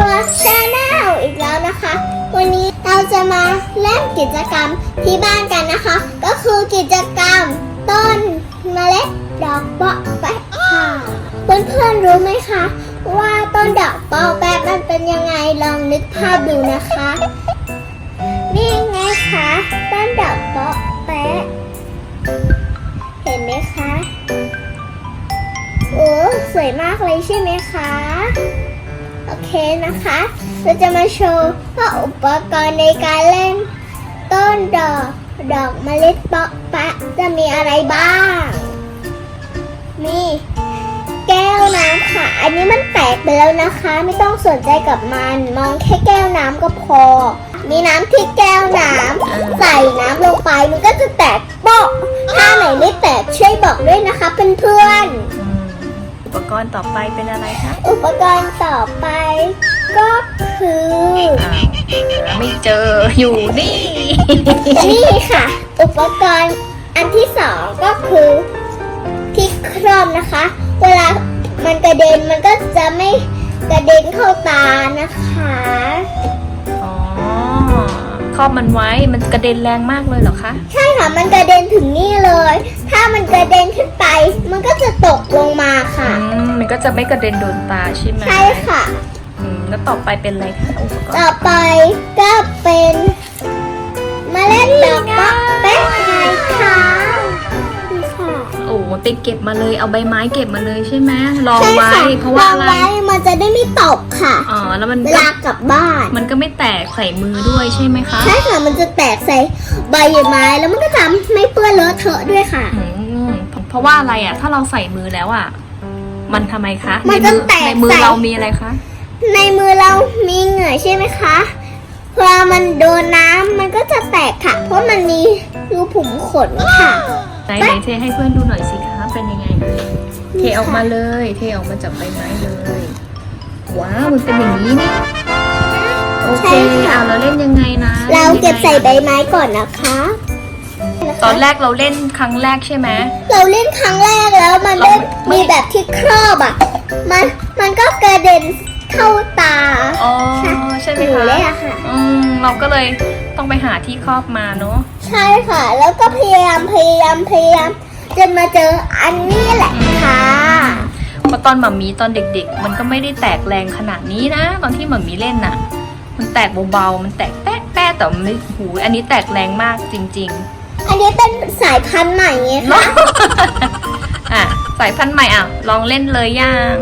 วาชาแนลอีกแล้วนะคะ วันนี้เราจะมาเล่นกิจกรรมที่บ้านกันนะคะ ก็คือกิจกรรมต้นเมล็ดดอกเปาะแปะค่ะเพื่อนๆรู้ไหมคะ ว่าต้นดอกเปาะแปะมันเป็นยังไงลองนึกภาพดูนะคะนี่ไงคะต้นดอกเปาะแปะเห็นไหมคะโอ้สวยมากเลยใช่ไหมคะ เคนะคะ เราจะมาโชว์ว่าอุปกรณ์ในการเล่น ต้นดอก ดอกเมล็ดเปาะปะจะมีอะไรบ้างนี่แก้วน้ำค่ะ อันนี้มันแตกไปแล้วนะคะ ไม่ต้องสนใจกับมัน มองแค่แก้วน้ำก็พอ มีน้ำที่แก้วน้ำใส่น้ำลงไปมันก็จะแตกโป๊ะถ้าไหนไม่แตกช่วยบอกด้วยนะคะเพื่อนๆ อืมอุปกรณ์ต่อไปเป็นอะไรคะอุปกรณ์ต่อไป ก็คืออ้าวหาไม่เจออยู่นี่ นี่ค่ะ อุปกรณ์อันที่สองก็คือที่ครอบนะคะ เวลามันกระเด็นมันก็จะไม่กระเด็นเข้าตานะคะ อ๋อครอบมันไว้มันกระเด็นแรงมากเลยเหรอคะ ใช่ค่ะมันกระเด็นถึงนี่เลย ถ้ามันกระเด็นขึ้นไป มันก็จะตกลงมาค่ะ อืมมันก็จะไม่กระเด็นโดนตาใช่ไหมใช่ค่ะ อืมแล้วต่อไปเป็นอะไรคะอุปกรณ์ต่อไปก็เป็นเมล็ดดอกเปาะแป๊ะไงคะนี่ค่ะ โอ้ติดเก็บมาเลยเอาใบไม้เก็บมาเลยใช่ไหมรองใช่ไว้ค่ะเพราะว่าอะไรงไว้มันจะได้ไม่ตกค่ะอ๋อแล้วมันเวก็ลากลับบ้าน มันก็ไม่แตกใส่มือด้วยใช่ไหมคะ ใช่ค่ะ มันจะแตกใส่ใบไม้แล้วมันก็จะไม่เปื้อนเลอะเทอะด้วยค่ะอืมเพราะว่าอะไรอะ ถ้าเราใส่มือแล้วอะ มันทำไมคะมันในจะมือแตกในมือใส่เรามีอะไรคะ ในมือเรามีเหงื่อใช่ไหมคะเวลามันโดนน้ำมันก็จะแตกค่ะ เพราะมันมีรูผุมขนค่ะ ไหนไหนเทให้เพื่อนดูหน่อยสิคะเป็นยังไงเอ่ยเทออกมาเลย เทออกมาจากใบไม้เลย ว้าวมันเป็นอย่างนี้นี่โอเคใช่ค่ะเอาเราเล่นยังไงนะเราเก็บใส่ล่นยังใบไงนะไม้ก่อนนะคะ ตอนแรกเราเล่นครั้งแรกใช่ไหมเราเล่นครั้งแรกแล้วมันเราได้ไม่มีแบบที่ครอบอะมันมันก็กระเด็นเข้าตาอ๋อใช่ไหมหนูคะเลยอะค่ะอืมเราก็เลยต้องไปหาที่ครอบมาเนาะ ใช่ค่ะ แล้วก็พยายามพยายามพยายามจนมาเจออันนี้แหละค่ะเพราะตอนหมามีตอนเด็กๆ มันก็ไม่ได้แตกแรงขนาดนี้นะ ตอนที่หมามีเล่นน่ะ มันแตกเบาๆมันแตกแป๊ะแป๊ะแต่มันไม่หูอันนี้แตกแรงมากจริงอันนี้เป็นสายพันธุ์ใหม่ไงคะๆอะสายพันธุ์ใหม่อะลองเล่นเลยยัง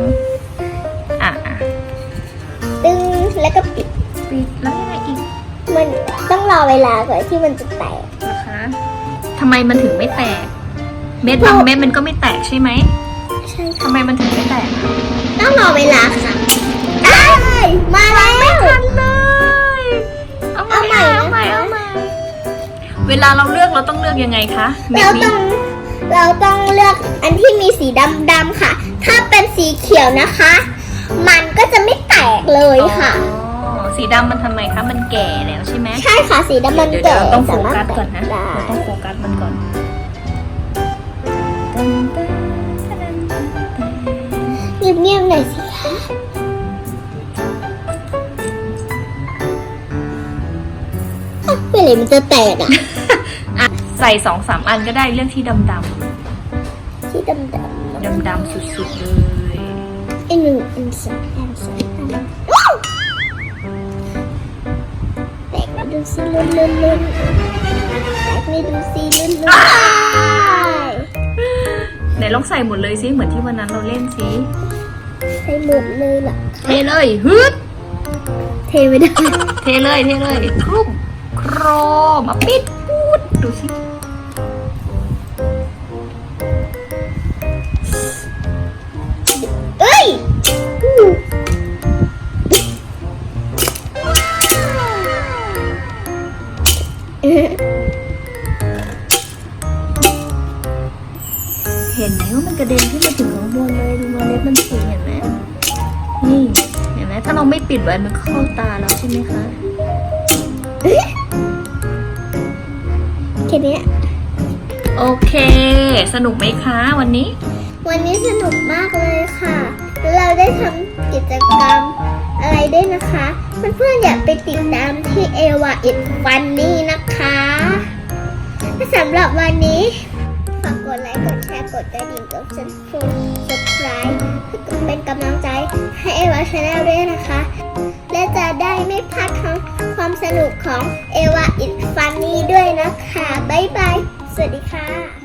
องรอเวลาก่อนที่มันจะแตก นะคะทำไมมันถึงไม่แตก เม็ดบางเม็ดมันก็ไม่แตกใช่ไหมใช่ทำไมมันถึงไม่แตกอะต้องรอเวลาค่ะได้มาแล้ว ทันเลยเอาใหม่เอาใหม่เอาใหม่ นะคะเอาใหม่เวลาเราเลือกเราต้องเลือกยังไงคะเม็ดเรานี้ต้องเราต้องเลือกอันที่มีสีดำๆค่ะ ถ้าเป็นสีเขียวนะคะ มันก็จะไม่แตกเลยค่ะ อ๋อ สีดำมันทำไมคะ มันแก่แล้วใช่ไหมใช่ค่ะสีดำมันเดี๋ยวแก่เดี๋ยวเราต้องโฟสามารถกัสก่อนนะแตได้เราต้องโฟกัสมันก่อนตึ้งตึ้งตึ้งตึ้งตึ้งเงียบๆหน่อยสิคะอะเมื่อไหร่มันจะแตกอะอะใส่สองสามอันก็ได้เลือกที่ดำดำที่ดำๆดำดำๆสุดๆเลยอันหนึ่งอันสอง ดูสิลุ้นลุ้นลุ้นแตกไม่ดูสิลุ้นลุ้นไหนลองใส่หมดเลยสิเหมือนที่วันนั้นเราเล่นสิใส่หมดเลยเหรอเทเลยฮึดเทไม่ได้เทเลยเทเลยครุบโครมมาปิดพูดดูสิ เห็นไหมว่ามันกระเด็นขึ้นมาถึงข้างบนเลยดูเมล็ดมันสีเห็นไหมนี่เห็นไหมถ้าเราไม่ปิดไว้มันเข้าตาเราใช่ไหมคะแค่เนี้โอเค สนุกไหมคะ วันนี้ วันนี้สนุกมากเลยค่ะ เราได้ทำกิจกรรมอะไรด้วยนะคะ เพื่อนๆอย่าไปติดตามที่เอวาอิดฟันนี่นะคะ สำหรับวันนี้ฝากกดไลค์ กดแชร์ กดกระดิ่งกดซับสไครต์เพื่อเป็นกำลังใจให้เอวาชาแนลด้วยนะคะ และจะได้ไม่พลาดทั้งความสนุกของเอวาอิดฟันนี่ด้วยนะคะ บ๊ายบาย สวัสดีค่ะ